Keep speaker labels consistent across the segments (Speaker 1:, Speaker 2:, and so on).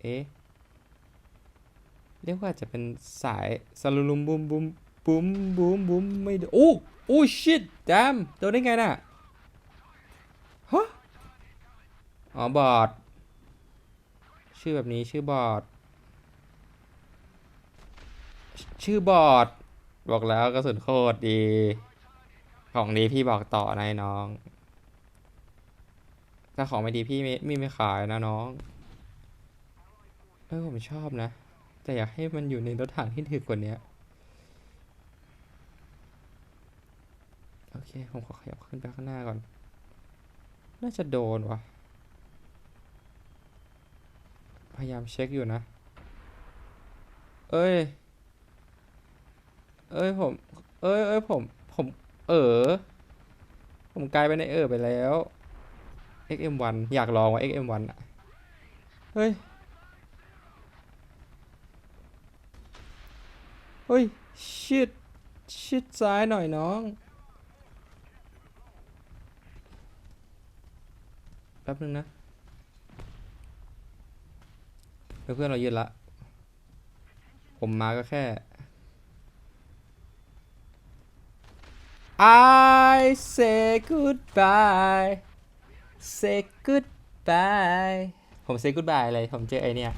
Speaker 1: เอ๊ะเรียกว่าจะเป็นสายสลุลุมบุมบุมบุมบุมบุมไม่โดโอ้โอ้ชิตดมโดนได้ไงน่ะฮะอ๋อบอดชื่อแบบนี้ชื่อบอดชื่อบอดบอกแล้วกระสุนโคตรดี ของดีพี่บอกต่อนายน้อง ถ้าของไม่ดีพี่ไม่ไม่ขายนะน้อง เออผมชอบนะ แต่อยากให้มันอยู่ในรถถังที่ถึกกว่านี้โอเค ผมขอขยับขึ้นไปข้างหน้าก่อน น่าจะโดนวะพยายามเช็คอยู่นะ เอ้ย เอ้ยผม เอ้ยเอ้ยผม ผม เออ ผมกลายเป็นเออไปแล้ว XM1 อยากลองว่า XM1 อะ เฮ้ย เฮ้ย ชิด ชิดซ้ายหน่อยน้อง แป๊บนึงนะ เพื่อนเรายืนละ ผมมาก็แค่ I say goodbye say goodbye ผม say goodbye เลยผมเจอไอเนี่ย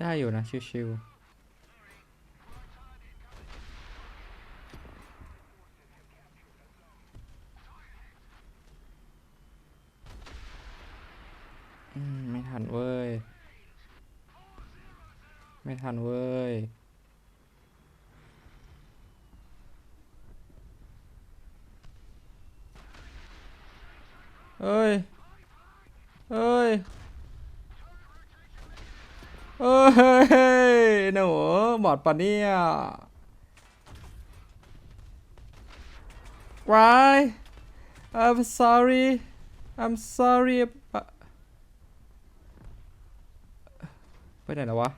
Speaker 1: ได้อยู่นะ ชิวๆอืม ไม่ทันเว้ย ไม่ทันเว้ยเอ้ย เอ้ย เอ้ยหนูหมอดปะเนี่ย Why I'm sorry I'm sorry ปะไปไหนแล้ววะ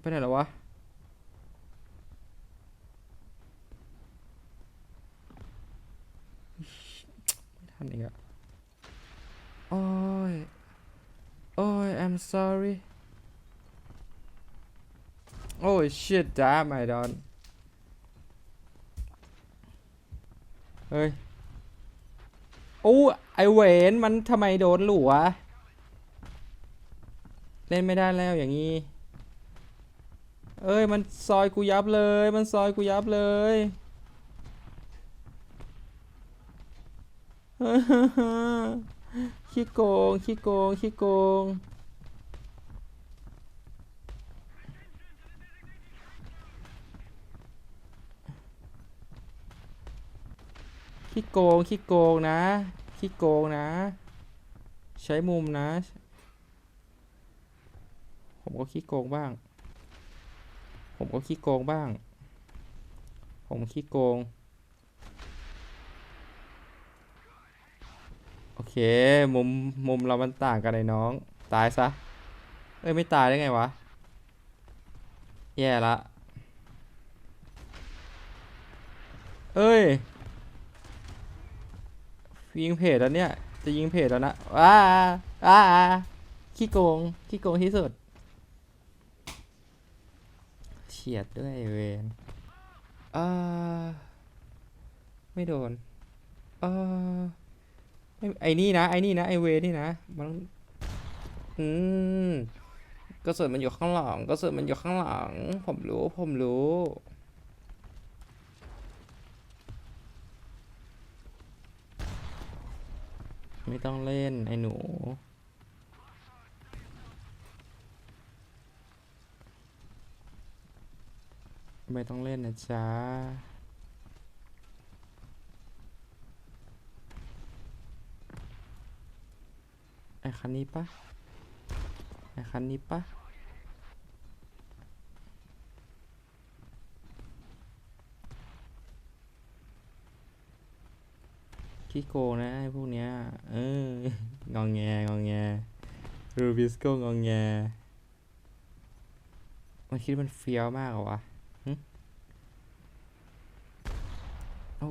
Speaker 1: ไปไหนแล้ววะ ไม่ทันอีกอะโอ้ย โอ้ย I'm sorry โอ้ย shit damn I don't เฮ้ย โอ้ไอเวนมันทำไมโดนหลัว เล่นไม่ได้แล้วอย่างนี้ เอ้ย มันซอยกูยับเลย มันซอยกูยับเลย ขี้โกงขี้โกงขี้โกงขี้โกงขี้โกงนะขี้โกงนะ ใช้มุมนะ ผมก็ขี้โกงบ้าง ผมก็ขี้โกงบ้าง ผมขี้โกง โอ เค มุมมุมเรามันต่างกันเลยน้อง ตายซะ เอ้ย ไม่ตายได้ไงวะ แย่ละ เอ้ย ยิงเพจแล้วเนี่ย จะยิงเพจแล้วนะว้าว้าขี้โกง ขี้โกงที่สุด เฉียดด้วยเวนอ่า ไม่โดนเออ ไม่ไอ้นี่นะไอ้นี่นะไอเวนี่นะมันองอืมกระสุนมันอยู่ข้างหลังกระสุนมันอยู่ข้างหลัง ผมรู้ผมรู้ไม่ต้องเล่น ไอ้หนู ไม่ต้องเล่นนะจ๊ะ คันนี้ปะไอ้คันนี้ปะขี้โกงนะไอ้พวกเนี้ย เอององแงงองแงรูบิสโกงองแง มันคิดมันเฟี้ยวมากเหรอวะหึโอ้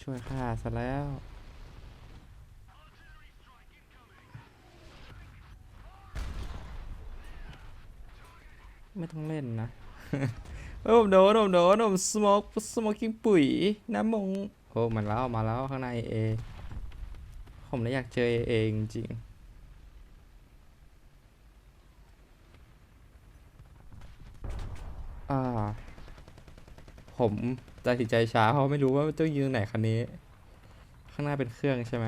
Speaker 1: ช่วยข้าซะแล้ว ไม่ต้องเล่นนะเออผมโดนผมโดนผมสโมกสโมกิ้งปุ๋ยน้ำมงโอ้มันแล้วมาแล้วข้างในเอผมเลยอยากเจอเอจริงอ่า ผมตัดสินใจช้าเพราะไม่รู้ว่าต้องยืนไหนคันนี้ ข้างหน้าเป็นเครื่องใช่ไหม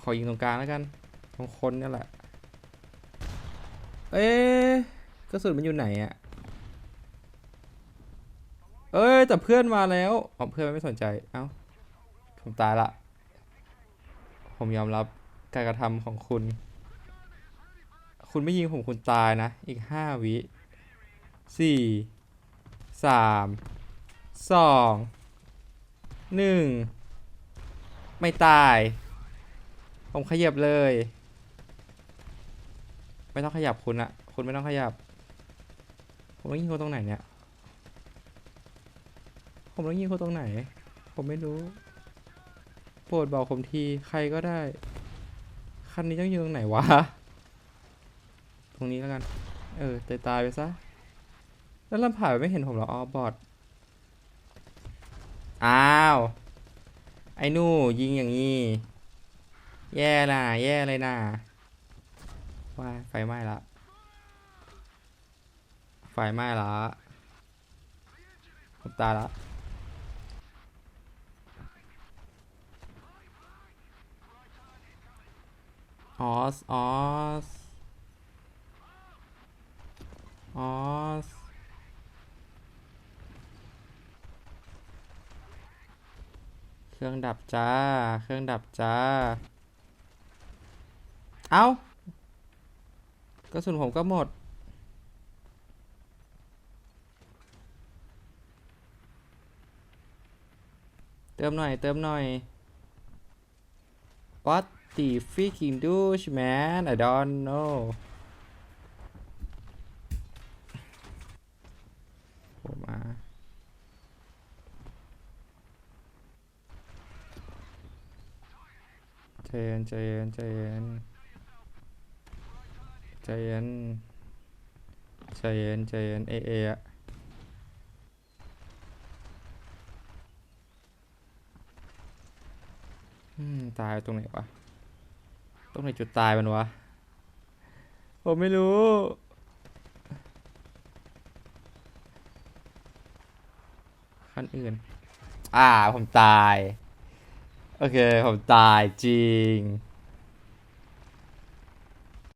Speaker 1: ขอยิงตรงกลางแล้วกันตรงคนนี่แหละ เอ๊ะกระสุนมันอยู่ไหนอะเอ้ยแต่เพื่อนมาแล้วอ๋อเพื่อนไม่สนใจเอ้าผมตายละ ผมยอมรับการกระทำของคุณ คุณไม่ยิงผมคุณตายนะ อีกห้าวิสี่สามสองหนึ่งไม่ตาย ผมขยับเลย ไม่ต้องขยับคุณอะคุณไม่ต้องขยับ ผมต้องยิงเขาตรงไหนเนี่ย ผมต้องยิงเขาตรงไหน ผมไม่รู้ โปรดบอกผมทีใครก็ได้ คันนี้ต้องยิงตรงไหนวะ ตรงนี้แล้วกัน เออตายตายไปซะ แล้วลำผ่านไม่เห็นผมหรออ๋อบอดอ้าว ไอ้นู่ยิงอย่างนี้ แย่น่ะ แย่เลยน่ะ ว่าไฟไหม้ละไฟไหม้ละผมตายละออสออสออสเครื่องดับจ้า เครื่องดับจ้า เอ้า กระสุนผมก็หมด เติมหน่อย เติมหน่อย What the freaking douche man I don't know ผมมาใจเย็นใจเย็นใจเย็น ใจเย็นใจเย็นใจเย็นเอเออืมตายตรงไหนวะ ตรงไหนจุดตายมันวะ ผมไม่รู้ ขั้นอื่น อ่า ผมตาย โอเค ผมตายจริง